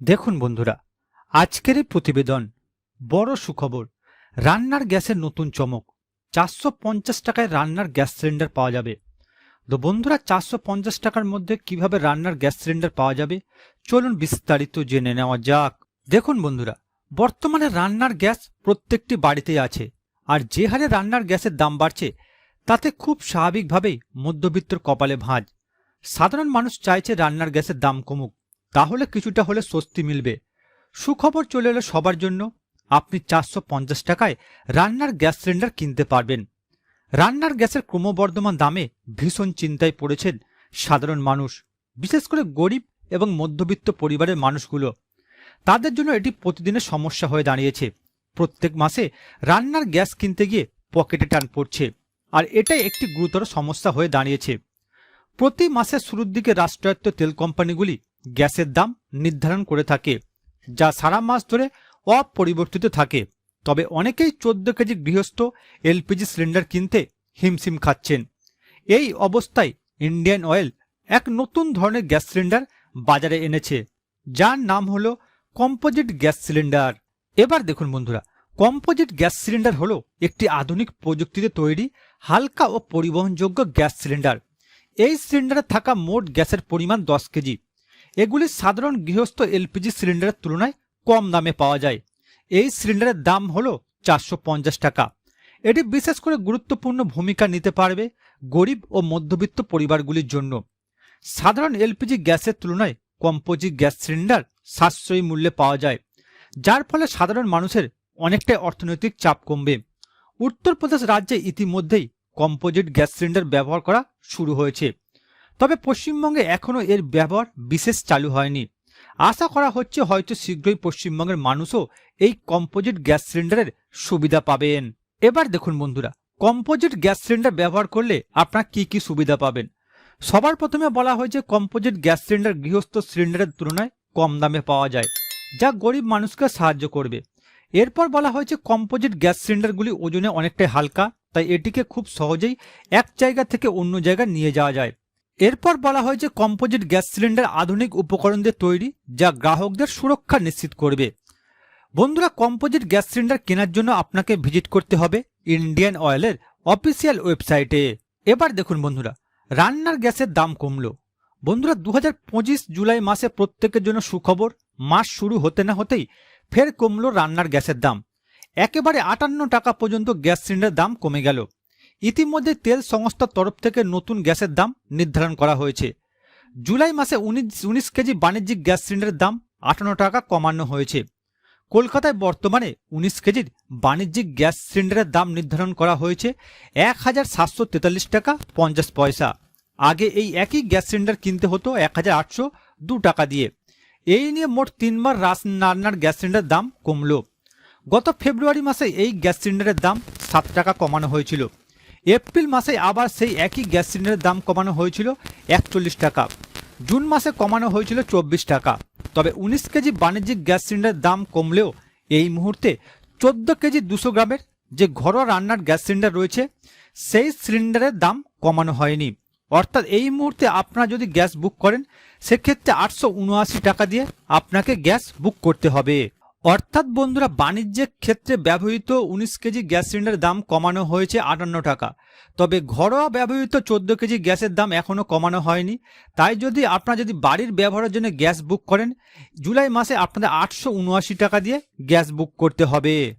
দেখুন বন্ধুরা, আজকের এই প্রতিবেদন বড় সুখবর। রান্নার গ্যাসের নতুন চমক। চারশো পঞ্চাশ টাকায় রান্নার গ্যাস সিলিন্ডার পাওয়া যাবে। তো বন্ধুরা, চারশো পঞ্চাশ টাকার মধ্যে কীভাবে রান্নার গ্যাস সিলিন্ডার পাওয়া যাবে? চলুন বিস্তারিত জেনে নেওয়া যাক। দেখুন বন্ধুরা, বর্তমানে রান্নার গ্যাস প্রত্যেকটি বাড়িতেই আছে। আর যে হারে রান্নার গ্যাসের দাম বাড়ছে, তাতে খুব স্বাভাবিকভাবেই মধ্যবিত্তর কপালে ভাঁজ। সাধারণ মানুষ চাইছে রান্নার গ্যাসের দাম কমুক। তাহলে কিছুটা হলে স্বস্তি মিলবে। সুখবর চলে এলো সবার জন্য। আপনি চারশো পঞ্চাশ টাকায় রান্নার গ্যাস সিলিন্ডার কিনতে পারবেন। রান্নার গ্যাসের ক্রমবর্ধমান দামে ভীষণ চিন্তায় পড়েছেন সাধারণ মানুষ, বিশেষ করে গরিব এবং মধ্যবিত্ত পরিবারের মানুষগুলো। তাদের জন্য এটি প্রতিদিনের সমস্যা হয়ে দাঁড়িয়েছে। প্রত্যেক মাসে রান্নার গ্যাস কিনতে গিয়ে পকেটে টান পড়ছে, আর এটাই একটি গুরুতর সমস্যা হয়ে দাঁড়িয়েছে। প্রতি মাসের শুরুর দিকে রাষ্ট্রায়ত্ত তেল কোম্পানিগুলি গ্যাসের দাম নির্ধারণ করে থাকে, যা সারা মাস ধরে অপরিবর্তিত থাকে। তবে অনেকেই চোদ্দ কেজি গৃহস্থ এলপিজি সিলিন্ডার কিনতে হিমশিম খাচ্ছেন। এই অবস্থায় ইন্ডিয়ান অয়েল এক নতুন ধরনের গ্যাস সিলিন্ডার বাজারে এনেছে, যার নাম হলো কম্পোজিট গ্যাস সিলিন্ডার। এবার দেখুন বন্ধুরা, কম্পোজিট গ্যাস সিলিন্ডার হলো একটি আধুনিক প্রযুক্তিতে তৈরি, হালকা ও পরিবহনযোগ্য গ্যাস সিলিন্ডার। এই সিলিন্ডারে থাকা মোট গ্যাসের পরিমাণ দশ কেজি। এগুলি সাধারণ গৃহস্থ এলপিজি সিলিন্ডারের তুলনায় কম দামে পাওয়া যায়। এই সিলিন্ডারের দাম হল চারশো পঞ্চাশ টাকা। এটি বিশেষ করে গুরুত্বপূর্ণ ভূমিকা নিতে পারবে গরিব ও মধ্যবিত্ত পরিবারগুলির জন্য। সাধারণ এলপিজি গ্যাসের তুলনায় কম্পোজিট গ্যাস সিলিন্ডার সাশ্রয়ী মূল্যে পাওয়া যায়, যার ফলে সাধারণ মানুষের অনেকটাই অর্থনৈতিক চাপ কমবে। উত্তরপ্রদেশ রাজ্যে ইতিমধ্যেই কম্পোজিট গ্যাস সিলিন্ডার ব্যবহার করা শুরু হয়েছে। তবে পশ্চিমবঙ্গে এখনও এর ব্যবহার বিশেষ চালু হয়নি। আশা করা হচ্ছে হয়তো শীঘ্রই পশ্চিমবঙ্গের মানুষও এই কম্পোজিট গ্যাস সিলিন্ডারের সুবিধা পাবেন। এবার দেখুন বন্ধুরা, কম্পোজিট গ্যাস সিলিন্ডার ব্যবহার করলে আপনার কি কি সুবিধা পাবেন? সবার প্রথমে বলা হয়েছে কম্পোজিট গ্যাস সিলিন্ডার গৃহস্থ সিলিন্ডারের তুলনায় কম দামে পাওয়া যায়, যা গরিব মানুষকে সাহায্য করবে। এরপর বলা হয়েছে কম্পোজিট গ্যাস সিলিন্ডারগুলি ওজনে অনেকটাই হালকা, তাই এটিকে খুব সহজেই এক জায়গা থেকে অন্য জায়গায় নিয়ে যাওয়া যায়। এরপর বলা হয় যে কম্পোজিট গ্যাস সিলিন্ডার আধুনিক উপকরণ দিয়ে তৈরি, যা গ্রাহকদের সুরক্ষা নিশ্চিত করবে। বন্ধুরা, কম্পোজিট গ্যাস সিলিন্ডার কেনার জন্য আপনাকে ভিজিট করতে হবে ইন্ডিয়ান অয়েলের অফিসিয়াল ওয়েবসাইটে। এবার দেখুন বন্ধুরা, রান্নার গ্যাসের দাম কমলো। বন্ধুরা দু হাজার পঁচিশ জুলাই মাসে প্রত্যেকের জন্য সুখবর, মাস শুরু হতে না হতেই ফের কমলো রান্নার গ্যাসের দাম। একেবারে আটান্ন টাকা পর্যন্ত গ্যাস সিলিন্ডার দাম কমে গেল। ইতিমধ্যে তেল সংস্থার তরফ থেকে নতুন গ্যাসের দাম নির্ধারণ করা হয়েছে। জুলাই মাসে উনিশ কেজি বাণিজ্যিক গ্যাস সিলিন্ডারের দাম আটান্ন টাকা কমানো হয়েছে। কলকাতায় বর্তমানে উনিশ কেজির বাণিজ্যিক গ্যাস সিলিন্ডারের দাম নির্ধারণ করা হয়েছে এক হাজার সাতশো তেতাল্লিশ টাকা পঞ্চাশ পয়সা। আগে এই একই গ্যাস সিলিন্ডার কিনতে হতো এক হাজার আটশো দু টাকা দিয়ে। এই নিয়ে মোট তিনবার রান্নার গ্যাস সিলিন্ডারের দাম কমলো। গত ফেব্রুয়ারি মাসে এই গ্যাস সিলিন্ডারের দাম সাত টাকা কমানো হয়েছিল। এপ্রিল মাসে আবার সেই একই গ্যাস সিলিন্ডারের দাম কমানো হয়েছিল একচল্লিশ টাকা। জুন মাসে কমানো হয়েছিল চব্বিশ টাকা। তবে উনিশ কেজি বাণিজ্যিক গ্যাস সিলিন্ডারের দাম কমলেও এই মুহূর্তে চোদ্দ কেজি দুশো গ্রামের যে ঘরোয়া রান্নার গ্যাস সিলিন্ডার রয়েছে, সেই সিলিন্ডারের দাম কমানো হয়নি। অর্থাৎ এই মুহূর্তে আপনারা যদি গ্যাস বুক করেন, সেক্ষেত্রে আটশো উনআশি টাকা দিয়ে আপনাকে গ্যাস বুক করতে হবে। অর্থাৎ বন্ধুরা বাণিজ্যিক ক্ষেত্রে ব্যবহৃত উনিশ কেজি গ্যাস সিলিন্ডারের দাম কমানো হয়েছে আটান্ন টাকা। তবে ঘরোয়া ব্যবহৃত চোদ্দ কেজি গ্যাসের দাম এখনও কমানো হয়নি। তাই যদি আপনারা যদি বাড়ির ব্যবহারের জন্য গ্যাস বুক করেন, জুলাই মাসে আপনাদের আটশো উনআশি টাকা দিয়ে গ্যাস বুক করতে হবে।